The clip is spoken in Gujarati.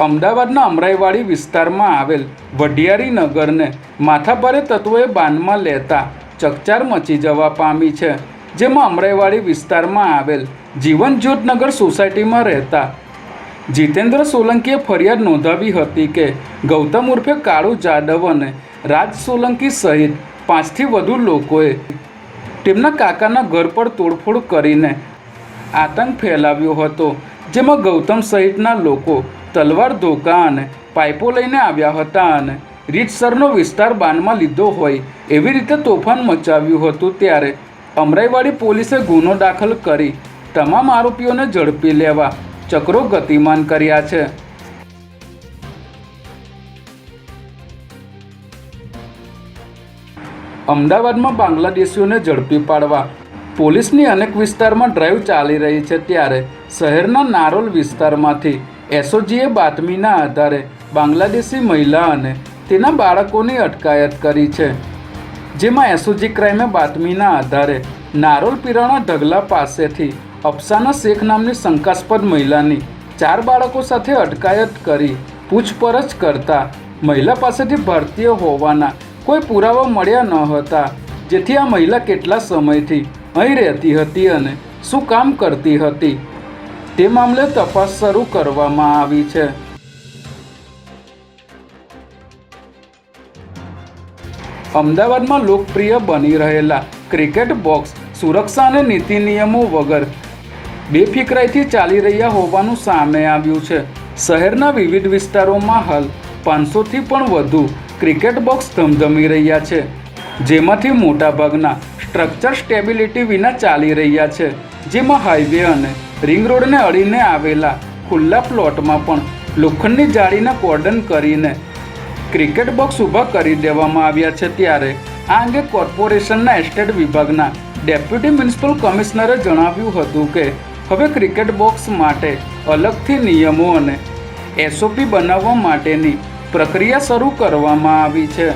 અમદાવાદના અમરાઈવાડી વિસ્તારમાં આવેલ વઢિયારી નગરને માથાભારે તત્વોએ બાનમાં લેતા ચકચાર મચી જવા પામી છે. જેમાં અમરાઈવાડી વિસ્તારમાં આવેલ જીવન જ્યોતનગર સોસાયટીમાં રહેતા જીતેન્દ્ર સોલંકીએ ફરિયાદ નોંધાવી હતી કે ગૌતમ ઉર્ફે કાળુ જાદવ અને રાજ સોલંકી સહિત પાંચથી વધુ લોકોએ તેમના કાકાના ઘર પર તોડફોડ કરીને આતંક ફેલાવ્યો હતો, જેમાં ગૌતમ સહિતના લોકો તલવાર, ધોકા અને પાઇપો લઈને આવ્યા હતા અને રીતસરનો વિસ્તાર બાનમાં લીધો હોય એવી રીતે તોફાન મચાવ્યું હતું. ત્યારે અમરાઈવાડી પોલીસે ગુનો દાખલ કરી તમામ આરોપીઓને ઝડપી લેવા ચક્રો ગતિમાન કર્યા છે. અમદાવાદમાં બાંગ્લાદેશીઓને ઝડપી પાડવા પોલીસની અનેક વિસ્તારમાં ડ્રાઈવ ચાલી રહી છે ત્યારે શહેરના નારોલ વિસ્તારમાંથી એસઓજીએ બાતમીના આધારે બાંગ્લાદેશી મહિલા અને તેના બાળકોની અટકાયત કરી છે. જેમાં એસઓજી ક્રાઇમે બાતમીના આધારે નારોલ પીરાણા ઢગલા પાસેથી અફસાના શેખ નામની શંકાસ્પદ મહિલાની ચાર બાળકો સાથે અટકાયત કરી પૂછપરછ કરતા મહિલા પાસેથી ભારતીય હોવાના કોઈ પુરાવા મળ્યા ન હતા. જેથી આ મહિલા કેટલા સમયથી અહીં રહેતી હતી અને શું કામ કરતી હતી? તે મામલે તપાસ શરૂ કરવામાં આવી છે. અમદાવાદમાં લોકપ્રિય બની રહેલા ક્રિકેટ બોક્સ સુરક્ષા અને નીતિ નિયમો વગર બેફિકરાઈથી ચાલી રહ્યા હોવાનું સામે આવ્યું છે. શહેરના વિવિધ વિસ્તારોમાં હાલ પાંચસોથી પણ વધુ ક્રિકેટ બોક્સ ધમધમી રહ્યા છે. જેમાંથી મોટાભાગના સ્ટ્રક્ચર સ્ટેબિલિટી વિના ચાલી રહ્યા છે. જેમાં હાઈવે અને રિંગ રોડને અડીને આવેલા ખુલ્લા પ્લોટમાં પણ લોખંડની જાળીના કોર્ડન કરીને ક્રિકેટ બોક્સ ઊભા કરી દેવામાં આવ્યા છે. ત્યારે આ અંગે કોર્પોરેશનના એસ્ટેટ વિભાગના ડેપ્યુટી મ્યુનિસિપલ કમિશનરે જણાવ્યું હતું કે, હવે ક્રિકેટ બોક્સ માટે અલગથી નિયમો અને એસઓપી બનાવવા માટેની પ્રક્રિયા શરૂ કરવામાં આવી છે.